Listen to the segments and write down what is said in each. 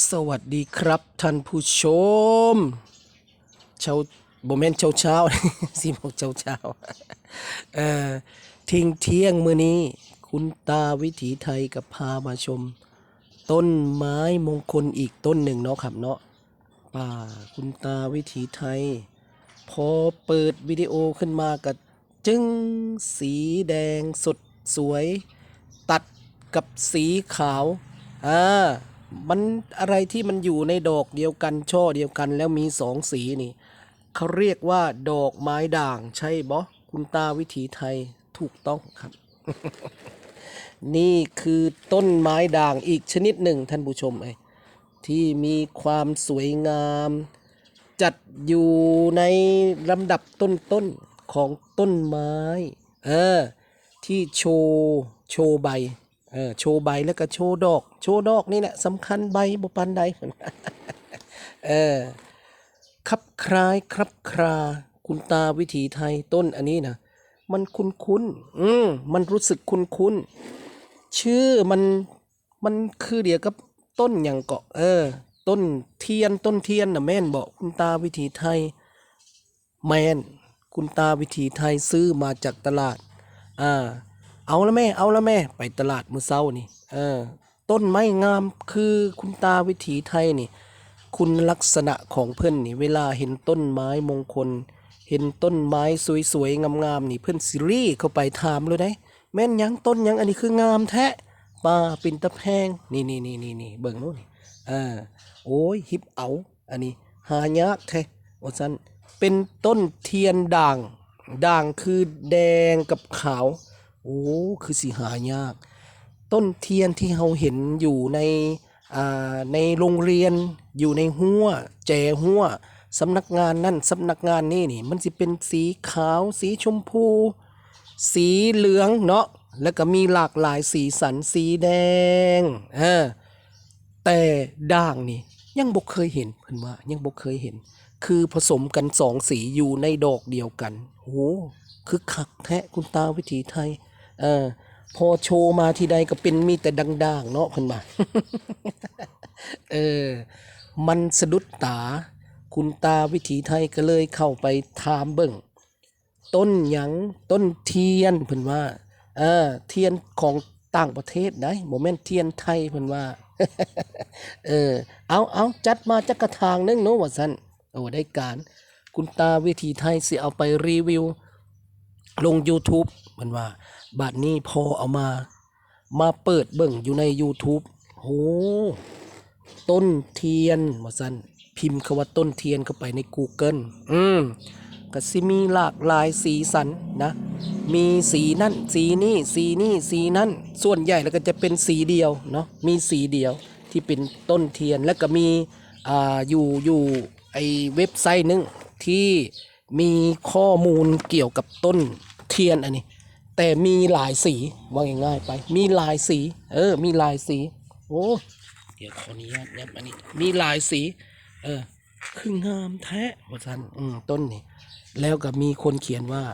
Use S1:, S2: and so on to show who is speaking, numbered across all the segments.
S1: สวัสดีครับท่านผู้ชม เช้าโบเมนเช้าเช้าสิบอกเช้าเช้าเอ่อทิ้งเที่ยงมื้อนี้ คุณตาวิถีไทยกับพามาชม ต้นไม้มงคลอีกต้นหนึ่งเนาะครับเนาะป่าคุณตาวิถีไทย พอเปิดวิดีโอขึ้นมากับจึงสีแดงสดสวย ตัดกับสีขาวอ่า มันอะไรที่มันอยู่ในดอกเดียวกันช่อเดียวกันแล้วมีสองสีนี่เขาเรียกว่า ดอกไม้ด่างใช่บอคุณตาวิถีไทยถูกต้องครับ นี่คือต้นไม้ด่างอีกชนิดหนึ่งท่านผู้ชมไอ้ที่มีความสวยงาม จัดอยู่ในลำดับต้นๆของต้นไม้ เออ ที่โชว์โชว์ใบ เออโชว์ใบแล้วก็โชว์ดอก โชว์ดอกนี่แหละสำคัญใบบุปันใดเออครับคล้ายครับครา คุณตาวิถีไทยต้นอันนี้นะมันคุ้นคุ้นอืมมันรู้สึกคุ้นคุ้นชื่อมันมันคือเดียวกับต้นอย่างเกาะ เออ ต้นเทียนต้นเทียนนะแม่นบอกคุณตาวิถีไทย แมนคุณตาวิถีไทยซื้อมาจากตลาด อ่า เอาละแม่ เอาละแม่ ไปตลาดมื้อเช้านี่ เออ ต้นไม้งามคือคุณตาวิถีไทยนี่ คุณลักษณะของเพื่อนนี่ เวลาเห็นต้นไม้มงคล เห็นต้นไม้สวยๆงามๆนี่เพื่อนซีรีส์เข้าไปถามเลยได้แม่นยังต้นยังอันนี้คืองามแท้ป้าปินตะแพงนี่นี่นี่นี่นี่เบิ่งโน่นนี่อ่าโอ้ยฮิปเอา อันนี้ หายากแท้ว่าซั่นเป็นต้นเทียนด่าง ด่างคือแดงกับขาว โอ้คือสิหายาก ต้นเทียนที่เราเห็นอยู่ในในโรงเรียนอยู่ในหัวแจหัวสำนักงานนั่นสำนักงานนี่นี่ มันสิเป็นสีขาว สีชมพู สีเหลืองเนาะแล้วก็มีหลากหลายสีสันสีแดงเออแต่ด่างนี่ยังบ่เคยเห็นเพิ่นว่ายังบ่เคยเห็น คือผสมกันสองสีอยู่ในดอกเดียวกันโหคือคักแท้คุณตาวิถีไทย เออพอโชว์มาทีใดก็เป็นมีแต่ดัง ๆ เนาะเพิ่นว่าเออ มันสะดุดตา คุณตาวิถีไทยก็เลยเข้าไปถามเบิ่งต้นหยังต้นเทียนเพิ่นว่า เออ เทียนของต่างประเทศไดโมเมนเทียนไทยเพิ่นว่า เออ เอาเอาจัดมาจักกระทางนึงเนาะว่าซั่นโอ้ได้การ คุณตาวิถีไทยสิเอาไปรีวิว ลง YouTube มันว่าบัดนี้พอเอามา มาเปิดเบิ่งอยู่ใน YouTube โหต้นเทียนว่าซั่นพิมพ์คำว่าต้นเทียนเข้าไปใน Google อืมก็สิมีหลากหลายสีสันนะ มีสีนั่น สีนี่ สีนี่สีนั่น ส่วนใหญ่แล้วก็จะเป็นสีเดียวเนาะมีสีเดียวที่เป็นต้นเทียนแล้วก็มีอ่าอยู่อยู่ไอเว็บไซต์หนึงที่มีข้อมูลเกี่ยวกับต้นเทียนอันนี้ แต่มีหลายสีว่าง่ายๆไป มีหลายสี เออ มีหลายสี โอ้เดี๋ยวขออนุญาตยับอันนี้ มีหลายสี เออ คืองามแท้ว่าท่านอืมต้นนี่แล้วก็มีคนเขียนว่า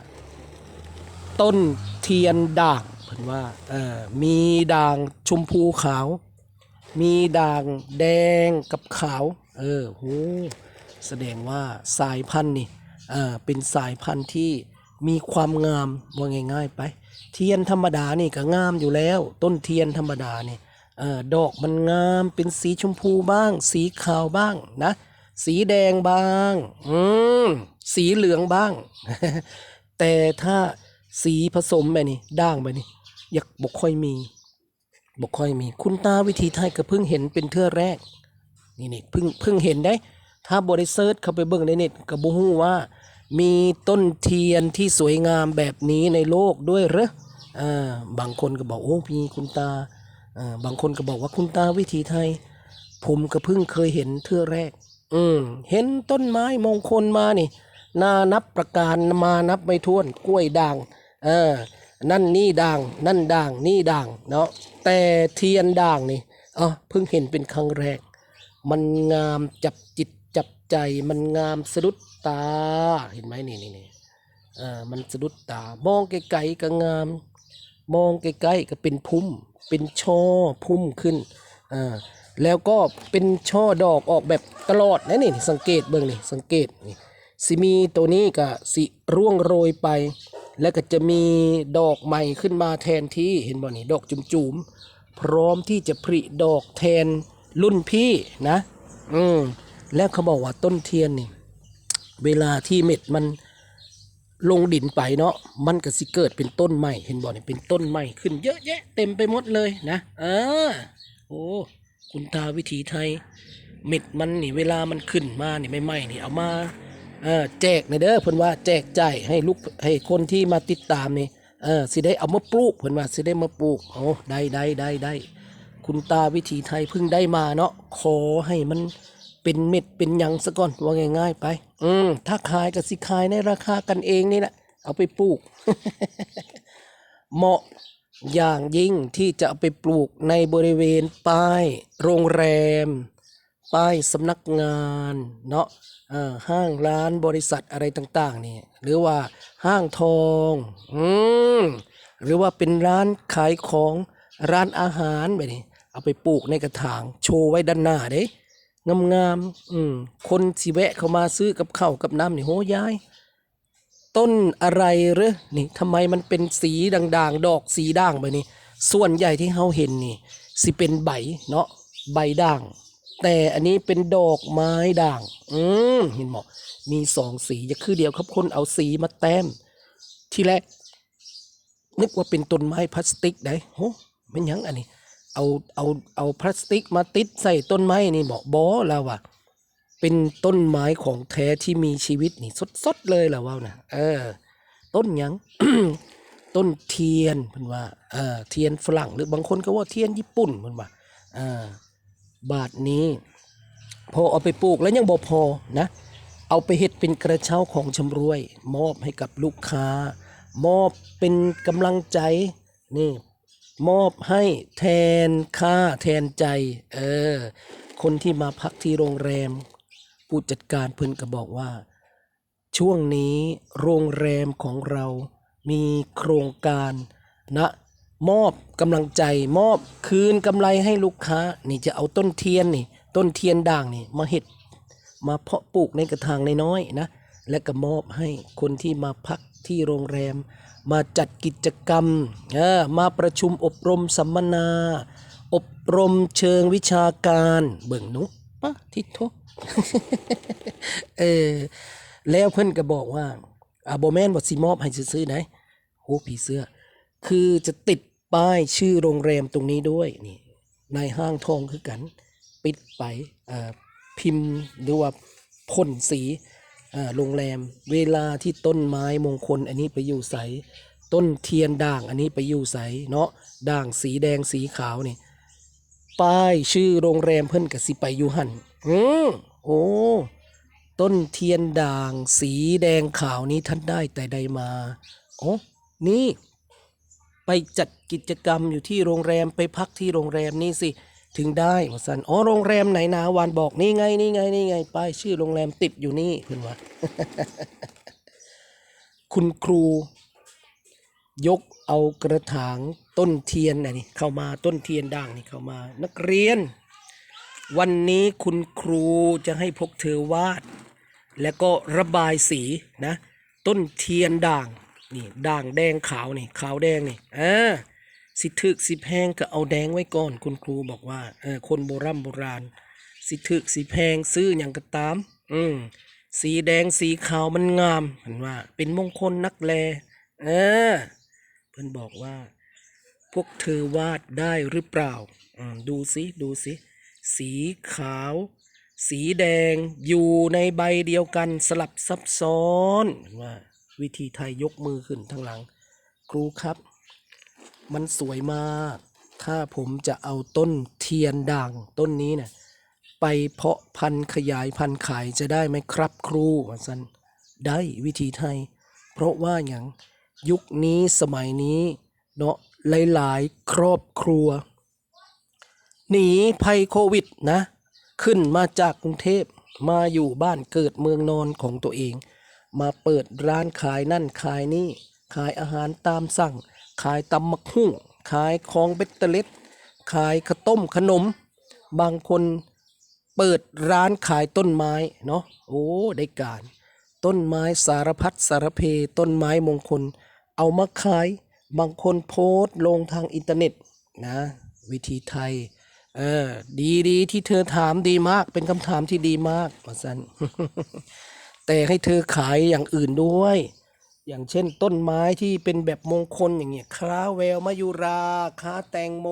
S1: ต้นเทียนด่างเพิ่นว่า เออมีด่างชมพูขาว มีด่างแดงกับขาว เออโหแสดงว่าสายพันธุ์นี่ เออเป็นสายพันธุ์ที่ มีความงามว่าง่าย ๆ ไป เทียนธรรมดานี่ก็งามอยู่แล้ว ต้นเทียนธรรมดานี่เออดอกมันงามเป็นสีชมพูบ้าง สีขาวบ้างนะ สีแดงบ้าง อืมสีเหลืองบ้าง แต่ถ้าสีผสมแบบนี้ด่างแบบนี้อยากบกค่อยมีบกค่อยมี คุณตาวิธีไทยก็เพิ่งเห็นเป็นเทื่อแรก นี่นี่เพิ่งเพิ่งเห็นได้ ถ้าบริเซิร์ชเข้าไปเบิ่งในเน็ตก็บ่ฮู้ว่า มีต้นเทียนที่สวยงามแบบนี้ในโลกด้วยเหรออ่าบางคนก็บอกโอ้มีคุณตาอ่าบางคนก็บอกว่าคุณตาวิถีไทย ผมก็เพิ่งเคยเห็นเทื่อแรก อืมเห็นต้นไม้มงคลมานี่นานับประการมานับไม่ถ้วนกล้วยด่างเออนั่นนี่ด่าง นั่นด่างนี่ด่างเนาะแต่เทียนด่างนี่อ๋อเพิ่งเห็นเป็นครั้งแรก มันงามจับจิตจับใจมันงามสะดุด ตา เห็นไหมนี่นี่นี่เออมันสะดุดตา มองไกลๆก็งาม มองใกล้ๆก็เป็นพุ่ม เป็นช่อพุ่มขึ้นอ่าแล้วก็เป็นช่อดอกออกแบบตลอดนะนี่สังเกตเบิ่งนี่สังเกตนี่สิมีตัวนี้ก็สิร่วงโรยไป แล้วก็จะมีดอกใหม่ขึ้นมาแทนที่เห็นบ่นี่ดอกจุ่มๆพร้อมที่จะผลิดอกแทนรุ่นพี่นะ อืมแล้วเขาบอกว่าต้นเทียนนี่ เวลาที่เม็ดมันลงดินไปเนาะมันก็สิเกิดเป็นต้นใหม่เห็นบ่เนี่ยเป็นต้นใหม่ขึ้นเยอะแยะเต็มไปหมดเลยนะเออโอ้คุณตาวิถีไทย เม็ดมันนี่เวลามันขึ้นมานี่ไม่ไหม้นี่เอามาเออแจกในเด้อเพิ่นว่าแจกจ่ายให้ลูกให้คนที่มาติดตามนี่เออสิได้เอามาปลูกเพิ่นว่าสิได้มาปลูกโอ้ได้ได้ได้ได้คุณตาวิถีไทยเพิ่งได้มาเนาะขอให้มัน เป็นเม็ดเป็นหยังซะก่อนว่าง่าย ๆ ไป อืมถ้าขายก็สิขายในราคากันเองนี่แหละเอาไปปลูก เหมาะอย่างยิ่งที่จะเอาไปปลูกในบริเวณป้าย โรงแรม ป้ายสำนักงานเนาะอ่อห้างร้านบริษัทอะไรต่าง ๆ นี่ หรือว่าห้างทอง อืมหรือว่าเป็นร้านขายของร้านอาหารแบบนี้ เอาไปปลูกในกระถาง โชว์ไว้ด้านหน้าเด้ งามๆอืมคนสิแวะเข้ามาซื้อกับข้าวกับน้ำนี่โหยาย ต้นอะไรหรือนี่ทำไมมันเป็นสีด่างๆ ดอกสีด่างไปนี่ส่วนใหญ่ที่เฮาเห็นนี่ สิเป็นใบเนาะใบด่าง แต่อันนี้เป็นดอกไม้ด่าง อืมเห็นหมอมีสองสีจะคือเดียวครับคนเอาสีมาแต้ม ที่แรกนึกว่าเป็นต้นไม้พลาสติกได้โหมันยังอันนี้ เอาเอาเอาพลาสติกมาติดใส่ต้นไม้นี่บอกบอแล้วว่ะเป็นต้นไม้ของแท้ที่มีชีวิตนี่สดๆเลยและว่านะเออ ต้นยังต้นเทียนเพิ่นว่าเออเทียนฝรั่งหรือบางคนก็ว่าเทียนญี่ปุ่นเพิ่นว่าเออบาทนี้ พอเอาไปปลูกแล้วยังบ่พอนะ เอาไปเฮ็ดเป็นกระเช้าของชำรวย มอบให้กับลูกค้า มอบเป็นกำลังใจนี่ มอบให้แทนค่าแทนใจ เออ คนที่มาพักที่โรงแรม ผู้จัดการเพิ่นก็บอกว่า ช่วงนี้โรงแรมของเรามีโครงการนะมอบกำลังใจ มอบคืนกำไรให้ลูกค้า นี่จะเอาต้นเทียนนี่ ต้นเทียนด่างนี่ มาเห็ดมาเพาะปลูกในกระถางน้อยๆนะ และก็มอบให้คนที่มาพักที่โรงแรม มาจัดกิจกรรม มาประชุมอบรมสัมมนา อบรมเชิงวิชาการ เบิ่งหนุปะทิโทเออแล้วเพิ่อนก็บอกว่าอาโบแมนบอกสิมอบให้ซื้อๆไหนโอ้ผีเสื้อ คือจะติดป้ายชื่อโรงแรมตรงนี้ด้วยนี่ในห้างทองคือกัน ปิดไปอ่าพิมพ์หรือว่าพ่นสี โรงแรม เวลาที่ต้นไม้มงคลอันนี้ไปอยู่ใส ต้นเทียนด่างอันนี้ไปอยู่ใสเนาะด่างสีแดงสีขาวนี่ป้ายชื่อโรงแรมเพิ่นกสิไปอยู่หันอืมโอ้ต้นเทียนด่าง สีแดงขาวนี้ท่านได้แต่ใดมาโอ้นี่ ไปจัดกิจกรรมอยู่ที่โรงแรมไปพักที่โรงแรมนี่สิ ถึงได้ว่าสันอ๋อโรงแรมไหนนาวานบอกนี่ไงนี่ไงนี่ไงป้ายชื่อโรงแรมติดอยู่นี่เพื่อนว่าคุณครู ยกเอากระถางต้นเทียนนี่เข้ามาต้นเทียนด่างนี่เข้ามา นักเรียน วันนี้คุณครูจะให้พวกเธอวาด แล้วก็ระบายสีนะ ต้นเทียนด่างนี่ด่างแดงขาวนี่ขาวแดงนี่เออ สิถึกสิแพงก็เอาแดงไว้ก่อน คุณครูบอกว่าเออคนโบราณโบราณ สิถึกสิแพงซื้ออย่างก็ตาม อืมสีแดงสีขาวมันงามเห็นว่า เป็นมงคลนักแล เออ เพื่อนบอกว่า พวกเธอวาดได้หรือเปล่าดูสิดูสิ สีขาว สีแดงอยู่ในใบเดียวกันสลับซับซ้อนเห็นว่า วิธีไทยยกมือขึ้นทางหลัง ครูครับ มันสวยมาก ถ้าผมจะเอาต้นเทียนด่างต้นนี้เนี่ยไปเพาะพันธุ์ขยายพันธุ์ขายจะได้ไหมครับครูว่าสันได้วิธีไทย เพราะว่าอย่างยุคนี้สมัยนี้เนาะหลายๆ ครอบครัว หนีภัยโควิดนะ ขึ้นมาจากกรุงเทพมาอยู่บ้านเกิดเมืองนอนของตัวเอง มาเปิดร้านขายนั่นขายนี่ ขายอาหารตามสั่ง ขายตำมักหุ่งขายของเบ็ดเตล็ด ขายข้าวต้มขนม บางคนเปิดร้านขายต้นไม้เนาะโอ้ได้การ ต้นไม้สารพัดสารเพ ต้นไม้มงคล เอามาขาย บางคนโพสต์ลงทางอินเทอร์เน็ตนะวิธีไทยเออดีดีที่เธอถามดีมาก เป็นคำถามที่ดีมากมาสันแต่ให้เธอขายอย่างอื่นด้วย อย่างเช่นต้นไม้ที่เป็นแบบมงคลอย่างเงี้ยคล้าแววมายุราคล้าแตงโม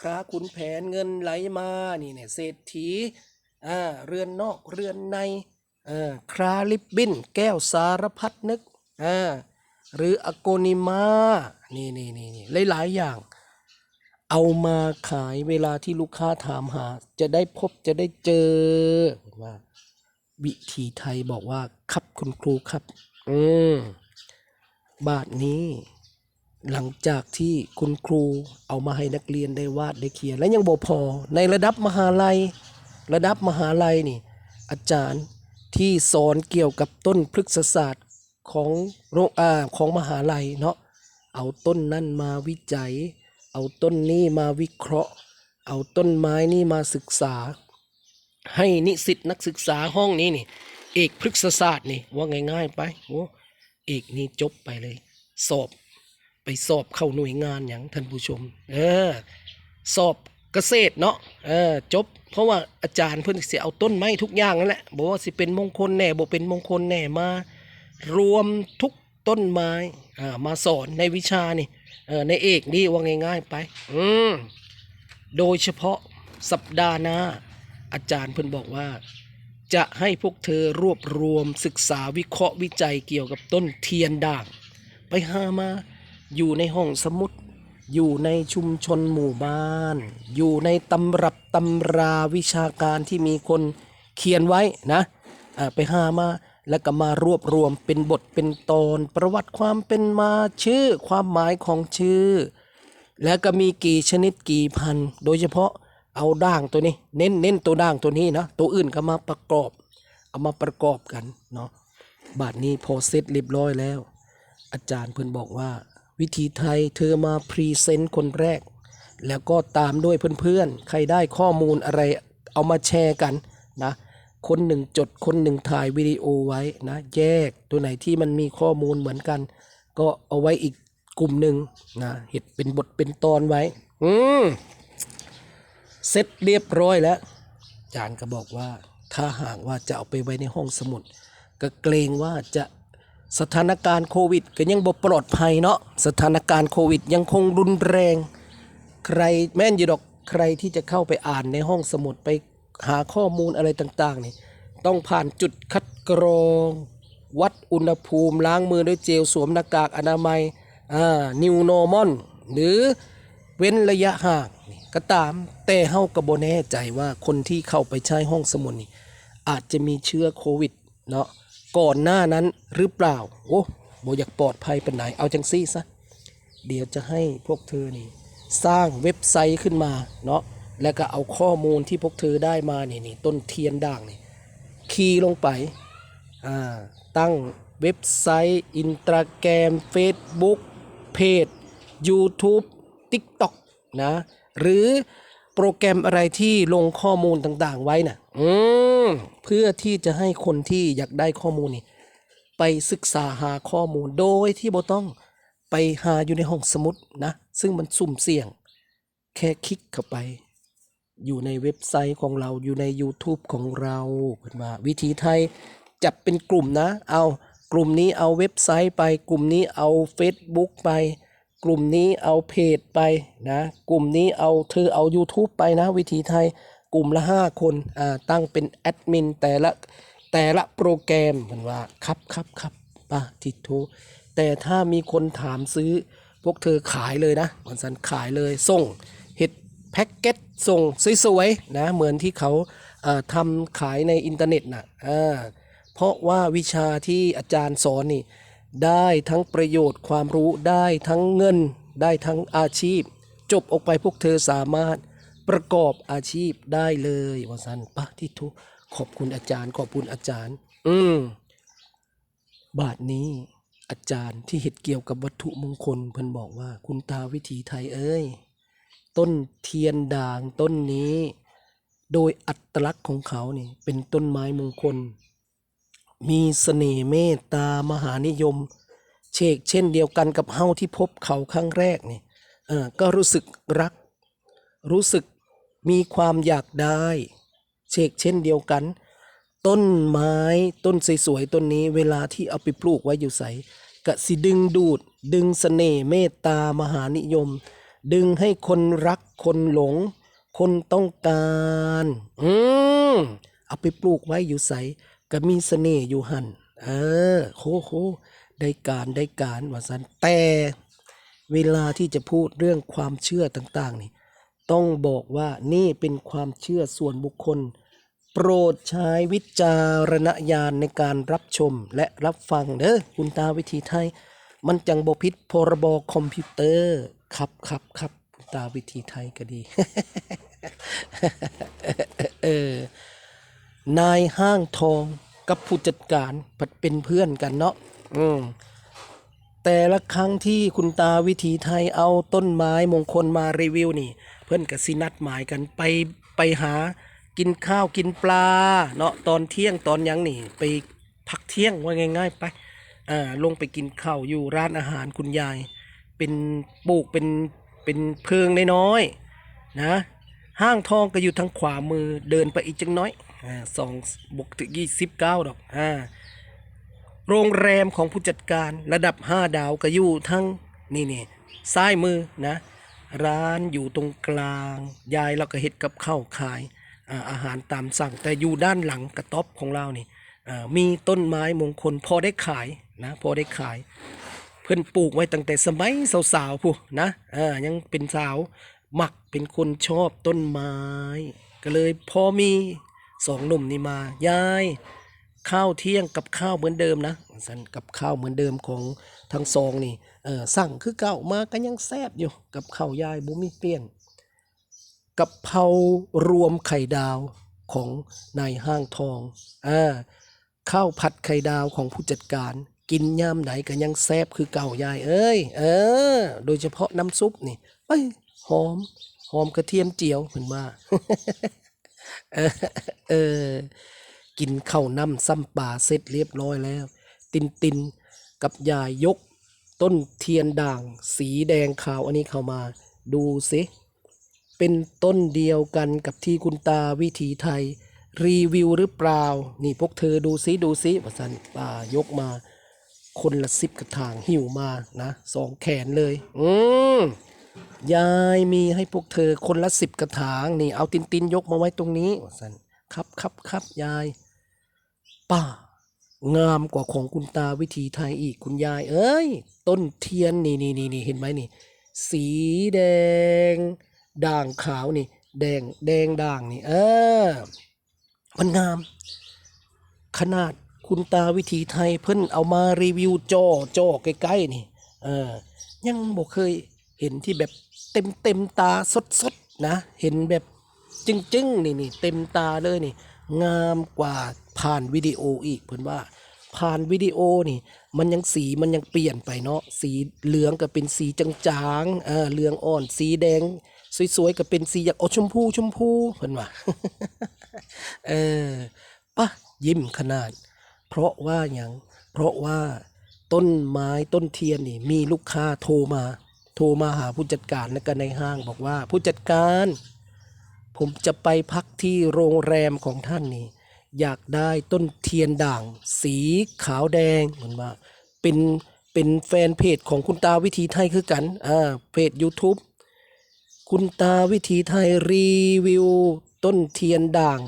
S1: คล้าขุนแผนเงินไหลมานี่เนี่ยเศรษฐีอ่าเรือนนอกเรือนในเออคลาลิบบินแก้วสารพัดนึกอ่าหรืออโกนิมานี่นี่นี่นี่หลายๆอย่าง เอามาขายเวลาที่ลูกค้าถามหา จะได้พบจะได้เจอว่าวิธีไทยบอกว่าครับคุณครูครับ อืมบาทนี้ หลังจากที่คุณครูเอามาให้นักเรียนได้วาดได้เขียน และยังบ่พอ ในระดับมหาลัย ระดับมหาลัยนี่ อาจารย์ที่สอนเกี่ยวกับต้นพฤกษศาสตร์ของโรงอาของมหาลัยเนาะเอาต้นนั่นมาวิจัย เอาต้นนี้มาวิเคราะห์ เอาต้นไม้นี่มาศึกษา ให้นิสิตนักศึกษาห้องนี้นี่ เอกพฤกษศาสตร์นี่ว่าง่าย ๆ ไปโอ้เอกนี่จบไปเลย สอบ ไปสอบเข้าหน่วยงานอย่างท่านผู้ชม เออ สอบเกษตรเนาะเออจบ เพราะว่าอาจารย์เพิ่นเสิเอาต้นไม้ทุกอย่างนั่นแหละบอกว่าสิเป็นมงคลแน่บ่เป็นมงคลแน่มา รวมทุกต้นไม้อ่ามาสอนในวิชานี่เออในเอกนี่ว่าง่าย ๆ ไป อืมโดยเฉพาะสัปดาห์หน้าอาจารย์เพิ่นบอกว่า จะให้พวกเธอรวบรวมศึกษาวิเคราะห์วิจัยเกี่ยวกับต้นเทียนด่าง ไปหามา อยู่ในห้องสมุด อยู่ในชุมชนหมู่บ้าน อยู่ในตำรับตำราวิชาการที่มีคนเขียนไว้นะไปหามาแล้วก็มารวบรวมเป็นบทเป็นตอนประวัติความเป็นมาชื่อความหมายของชื่อ แล้วก็มีกี่ชนิดกี่พัน โดยเฉพาะ เอาด่างตัวนี้ เน้นเน้นตัวด่างตัวนี้นะตัวอื่นก็มาประกอบ เอามาประกอบกันเนาะบาทนี้พอเสร็จเรียบร้อยแล้ว อาจารย์เพิ่นบอกว่า วิธีไทยเธอมาพรีเซนต์คนแรก แล้วก็ตามด้วยเพื่อนๆ ใครได้ข้อมูลอะไรเอามาแชร์กันนะคนหนึ่งจดคนหนึ่งถ่ายวิดีโอไว้นะ แยกตัวไหนที่มันมีข้อมูลเหมือนกัน ก็เอาไว้อีกกลุ่มหนึ่งนะเห็ดเป็นบทเป็นตอนไว้ อืม เสร็จเรียบร้อยแล้วอาจารย์ก็บอกว่าถ้าหากว่าจะเอาไปไว้ในห้องสมุด ก็เกรงว่าจะสถานการณ์โควิด ก็ยังบ่ปลอดภัยเนาะสถานการณ์โควิด ยังคงรุนแรง ใครแม่นอยู่ดอกใครที่จะเข้าไปอ่านในห้องสมุดไปหาข้อมูลอะไรต่างๆนี่ต้องผ่านจุดคัดกรอง วัดอุณหภูมิล้างมือด้วยเจลสวมหน้ากากอนามัยอ่านิวนอร์มอนหรือ เว้นระยะห่างก็ตามแต่เฮาก็บ่แน่ใจว่าคนที่เข้าไปใช้ห้องสมุดนี่อาจจะมีเชื้อโควิดเนาะก่อนหน้านั้นหรือเปล่า โอ้โมอยากปลอดภัยเป็นไหนเอาจังซี่ซะเดี๋ยวจะให้พวกเธอนี่สร้างเว็บไซต์ขึ้นมาเนาะแล้วก็เอาข้อมูลที่พวกเธอได้มานี่นี่ต้นเทียนด่างนี่คีย์ลงไปอ่าตั้งเว็บไซต์อินตาแกรม Facebook เพจ YouTube TikTok นะหรือโปรแกรมอะไรที่ลงข้อมูลต่างๆไว้น่ะอืมเพื่อที่จะให้คนที่อยากได้ข้อมูลนี่ไปศึกษาหาข้อมูลโดยที่บ่ต้องไปหาอยู่ในห้องสมุดนะซึ่งมันสุ่มเสี่ยง แค่คลิกเข้าไป อยู่ในเว็บไซต์ของเราอยู่ใน YouTube ของเราเพิ่นว่าวิธีไทยจับเป็นกลุ่มนะ เอากลุ่มนี้เอาเว็บไซต์ไปกลุ่มนี้เอา Facebook ไป กลุ่มนี้เอาเพจไปนะ กลุ่มนี้เอาเธอเอา YouTube ไปนะ วิธีไทยกลุ่มละ 5 คนอ่าตั้งเป็นแอดมินแต่ละแต่ละโปรแกรมเพิ่นว่าครับครับครับป้าทิโทแต่ถ้ามีคนถามซื้อ พวกเธอขายเลยนะวันสันขายเลยส่งเห็ดแพ็กเกจส่งสวยๆนะเหมือนที่เขาเอ่อทำขายในอินเทอร์เน็ตนะอ่าเพราะว่าวิชาที่อาจารย์สอนนี่ ได้ทั้งประโยชน์ความรู้ได้ทั้งเงิน ได้ทั้งอาชีพ จบออกไปพวกเธอสามารถประกอบอาชีพได้เลยวันสันปะที่ทุขอบคุณอาจารย์ขอบคุณอาจารย์ อืมบาทนี้อาจารย์ที่เห็ดเกี่ยวกับวัตถุมงคลเพิ่นบอกว่า คุณตาวิถีไทยเอ้ย ต้นเทียนด่างต้นนี้ โดยอัตลักษณ์ของเขาเนี่เป็นต้นไม้มงคล มีเสน่ห์เมตตามหานิยม เชกเช่นเดียวกันกับเฮาที่พบเขาครั้งแรกนี่เออก็รู้สึกรัก รู้สึกมีความอยากได้ เชกเช่นเดียวกัน ต้นไม้ต้นสวยๆต้นนี้เวลาที่เอาไปปลูกไว้อยู่ใสกะสิดึงดูด ดึงเสน่ห์เมตตามหานิยม ดึงให้คนรักคนหลง คนต้องการ อืมเอาไปปลูกไว้อยู่ใส ก็มีเสน่ห์อยู่หันเออโคโคได้การได้การว่าสันแต่เวลาที่จะพูดเรื่องความเชื่อต่าง ๆ นี่ ต้องบอกว่านี่เป็นความเชื่อส่วนบุคคล โปรดใช้วิจารณญาณในการรับชมและรับฟังเด้อคุณตาวิธีไทย มันจังบพิษพรบคอมพิวเตอร์ ครับครับครับคุณตาวิธีไทยก็ดี เออ นายห้างทองกับผู้จัดการผัดเป็นเพื่อนกันเนาะอืมแต่ละครั้งที่คุณตาวิถีไทยเอาต้นไม้มงคลมารีวิวนี่ เพื่อนกับสินัดหมายกันไปไปหากินข้าวกินปลาเนาะตอนเที่ยงตอนยังนี่ ไปพักเที่ยงว่าง่ายๆไปอ่าลงไปกินข้าวอยู่ร้านอาหารคุณยาย เป็นปลูกเป็นเป็นเพิงน้อยๆนะ ห้างทองก็อยู่ทางขวามือเดินไปอีกจังน้อย อ่าสองบกถึงยี่สิบเก้าดอกอ่าโรงแรมของผู้จัดการระดับ5ดาวก็อยู่ทั้งนี่นี่ซ้ายมือนะ ร้านอยู่ตรงกลาง ยายเราก็เฮ็ดกับข้าวขายอาอาหารตามสั่ง แต่อยู่ด้านหลังกระต๊อบของเรานี่มีต้นไม้มงคลพอได้ขายนะพอได้ขาย เพื่อนปลูกไว้ตั้งแต่สมัยสาวๆผู้นะอ่ายังเป็นสาวหมักเป็นคนชอบต้นไม้ ก็เลยพอมี สองหนุ่มนี่มายายข้าวเที่ยงกับข้าวเหมือนเดิมนะสันกับข้าวเหมือนเดิมของทั้งซองนี่เออสั่งคือเก่ามาก็ยังแซบอยู่ กับข้าวยายบุมีเปลี่ยนกับเพรารวมไข่ดาวของนายห้างทองอ่าข้าวผัดไข่ดาวของผู้จัดการ กินย่ามไหนก็ยังแซบคือเก่ายายเอ้ยเออ โดยเฉพาะน้ำซุปนี่เอ้ยหอมหอมกระเทียมเจียวเห็นว่า เออเออ กินข้าวน้ำซ้ำป่าเสร็จเรียบร้อยแล้ว ตินตินกับยายยก ต้นเทียนด่าง สีแดงขาวอันนี้เข้ามาดูสิเป็นต้นเดียวกันกับที่คุณตาวิถีไทย รีวิวหรือเปล่า นี่พวกเธอดูซิดูซิว่าสันป่ายกมา คนละสิบกระถางหิวมานะสองแขนเลย อืม ยายมีให้พวกเธอคนละสิบกระถางนี่เอาตินตินยกมาไว้ตรงนี้ว่าสันครับครับครับยาย ป้างามกว่าของคุณตาวิถีไทยอีกคุณยาย เอ้ย ต้นเทียนนี่นี่นี่นี่เห็นไหมนี่ สีแดง ด่างขาวนี่ แดงแดงด่างนี่ เออ มันงาม ขนาดคุณตาวิถีไทยเพิ่นเอามารีวิวจอจอใกล้ๆนี่ เออ ยังบอกเคย เห็นที่แบบเต็มเต็มตาสดๆนะ เห็นแบบจึ้งๆนี่นี่เต็มตาเลยนี่ งามกว่าผ่านวิดีโออีกเพิ่อนว่าผ่านวิดีโอนี่ มันยังสีมันยังเปลี่ยนไปเนาะสีเหลืองก็เป็นสีจางๆเออเหลืองอ่อน สีแดง สวยๆก็เป็นสีอยากเอชมพูชมพูเพิ่อนว่าเออปะยิ้มขนาด เพราะว่าอย่างเพราะว่าต้นไม้ต้นเทียนนี่ มีลูกค้าโทรมา โทรมาหาผู้จัดการและกันในห้างบอกว่าผู้จัดการ ผมจะไปพักที่โรงแรมของท่านนี่อยากได้ต้นเทียนด่าง สีขาวแดงเหมือนว่าเป็นเป็นแฟนเพจของคุณตาวิถีไทยคือกันอ่าเพจ YouTube คุณตาวิถีไทยรีวิว ต้นเทียนด่าง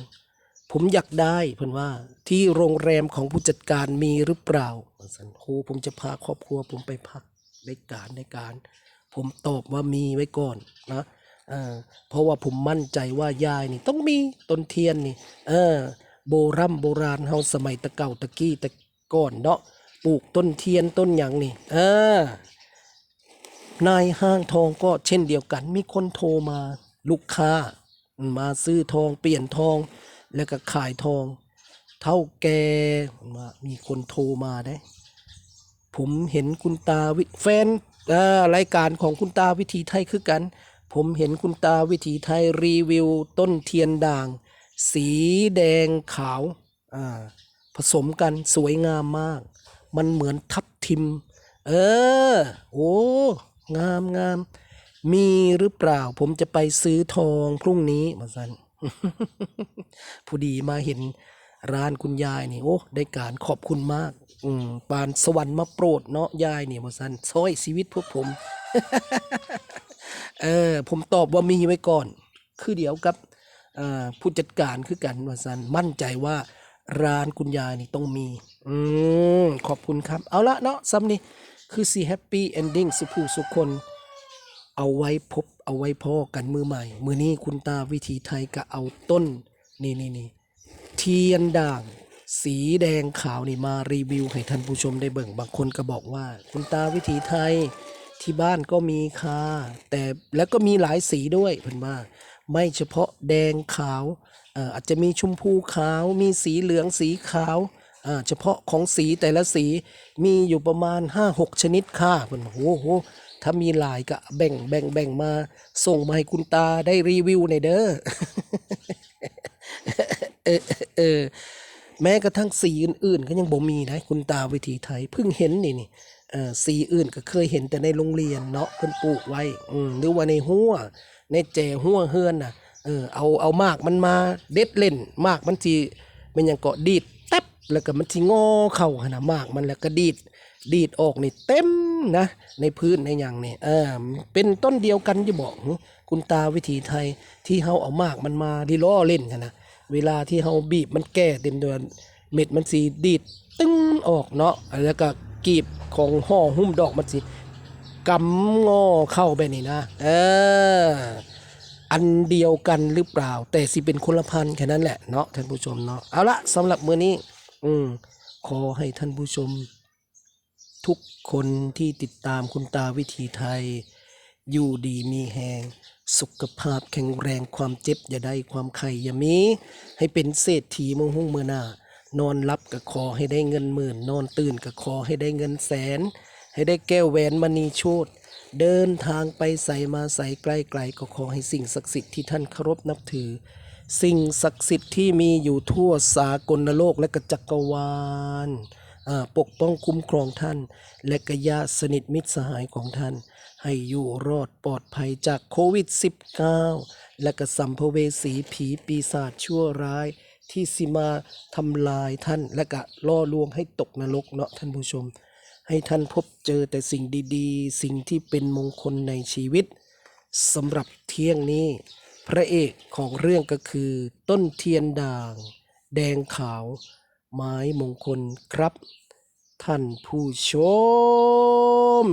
S1: ผมอยากได้เพิ่อนว่าที่โรงแรมของผู้จัดการมีหรือเปล่าสันโหผมจะพาครอบครัวผมไปพักในการในการ ผมตอบว่ามีไว้ก่อนนะเออเพราะว่าผมมั่นใจว่ายายนี่ต้องมีต้นเทียนนี่ เออ โบรโบราณเฮาสมัยตะเก่าตะกี้ตะก่อนเนาะปลูกต้นเทียนต้นหยังนี่เออนายห้างทองก็เช่นเดียวกัน มีคนโทรมาลูกค้า มาซื้อทองเปลี่ยนทอง แล้วก็ขายทอง เท่าแกมามีคนโทรมาได้ ผมเห็นคุณตาวิแฟน รายการของคุณตาวิถีไทยคือกัน ผมเห็นคุณตาวิถีไทยรีวิวต้นเทียนด่าง สีแดงขาวผสมกันสวยงามมาก มันเหมือนทับทิม เออ โอ้งามงามมีหรือเปล่า ผมจะไปซื้อทองพรุ่งนี้มาสันผู้ดีมาเห็น ร้านคุณยายนี่โอ้ได้การขอบคุณมาก อืมปานสวรรค์มาโปรดเนาะยายเนี่ยมาสันซอยชีวิตพวกผม เออ ผมตอบว่ามีไว้ก่อน คือเดี๋ยวกับอ่าผู้จัดการคือกันว่าสันมั่นใจว่าร้านคุณยายนี่ต้องมี อืมขอบคุณครับ เอาละเนาะซ้ำนี่คือสีแฮปปี้เอนดิ้งสุผู้สุคน เอาไว้พบเอาไว้พ่อกันมือใหม่ มือนี้คุณตาวิถีไทยก็เอาต้น นี่นี่นี่ เทียนด่าง สีแดงขาวนี่มารีวิวให้ท่านผู้ชมได้เบิ่งบางคนก็บอกว่า คุณตาวิถีไทยที่บ้านก็มีค่ะแต่แล้วก็มีหลายสีด้วยเพิ่นว่าไม่เฉพาะแดงขาวอาจจะมีชมพูขาว มีสีเหลืองสีขาวเฉพาะของสีแต่ละสีมีอยู่ประมาณ 5-6 ชนิดค่ะเพิ่นโอ้โหถ้ามีหลายก็แบ่งแบ่งแบ่งมา ส่งมาให้คุณตาได้รีวิวในเด้อ อเออแม้กระทั่งสีอื่นๆ ก็ยังบ่มีนะคุณตาวิถีไทยเพิ่งเห็นนี่นี่เออสีอื่นก็เคยเห็นแต่ในโรงเรียนเนาะเพิ่นปลูกไว้อืมหรือว่าในหัวในแจหัวเฮือนน่ะเออเอาเอามากมันมาเด็ดเล่นมากมันสิมันยังเกาะดีดแต๊บแล้วก็มันสิงอเข้าหั่นน่ะมากมันแล้วก็ดีดดีดออกนี่เต็มนะในพื้นในอย่างนี่เออเป็นต้นเดียวกันจะบอกคุณตาวิถีไทยที่เฮาเอามากมันมาดีล้อเล่นกันนะ เวลาที่เฮาบีบมันแก่เต็มเดือนเม็ดมันสีดีดตึ้งออกเนาะแล้วก็กีบของห่อหุ้มดอกมันสิกำงอเข้าไปนี่นะเอออันเดียวกันหรือเปล่า แต่สิเป็นคนละพันธุ์แค่นั้นแหละเนาะท่านผู้ชมเนาะเอาละสำหรับมื้อนี้ อืมขอให้ท่านผู้ชม ทุกคนที่ติดตามคุณตาวิถีไทย อยู่ดีมีแหง สุขภาพแข็งแรงความเจ็บอย่าได้ความไข่อย่ามี ให้เป็นเศรษฐีมงหุ่งเมือหน้านอนรับก็ขอให้ได้เงินหมื่น นอนตื่นก็ขอให้ได้เงินแสน ให้ได้แก้วแหวนมณีโชตเดินทางไปใส่มาใส่ใกล้ๆก็ขอให้สิ่งศักดิ์สิทธิ์ที่ท่านเคารพนับถือ สิ่งศักดิ์สิทธิ์ที่มีอยู่ทั่วสากลโลกและก็จักรวาล ปกป้องคุ้มครองท่าน และก็ญาติสนิทมิตรสหายของท่าน ให้อยู่รอดปลอดภัยจากโควิด -19 และก็สัมภเวสีผีปีศาจชั่วร้าย ที่สิมาทำลายท่าน และก็ล่อลวงให้ตกนรกเนาะท่านผู้ชม ให้ท่านพบเจอแต่สิ่งดีๆ สิ่งที่เป็นมงคลในชีวิตสำหรับเที่ยงนี้ พระเอกของเรื่องก็คือต้นเทียนด่าง แดงขาว ไม้มงคลครับ ท่านผู้ชม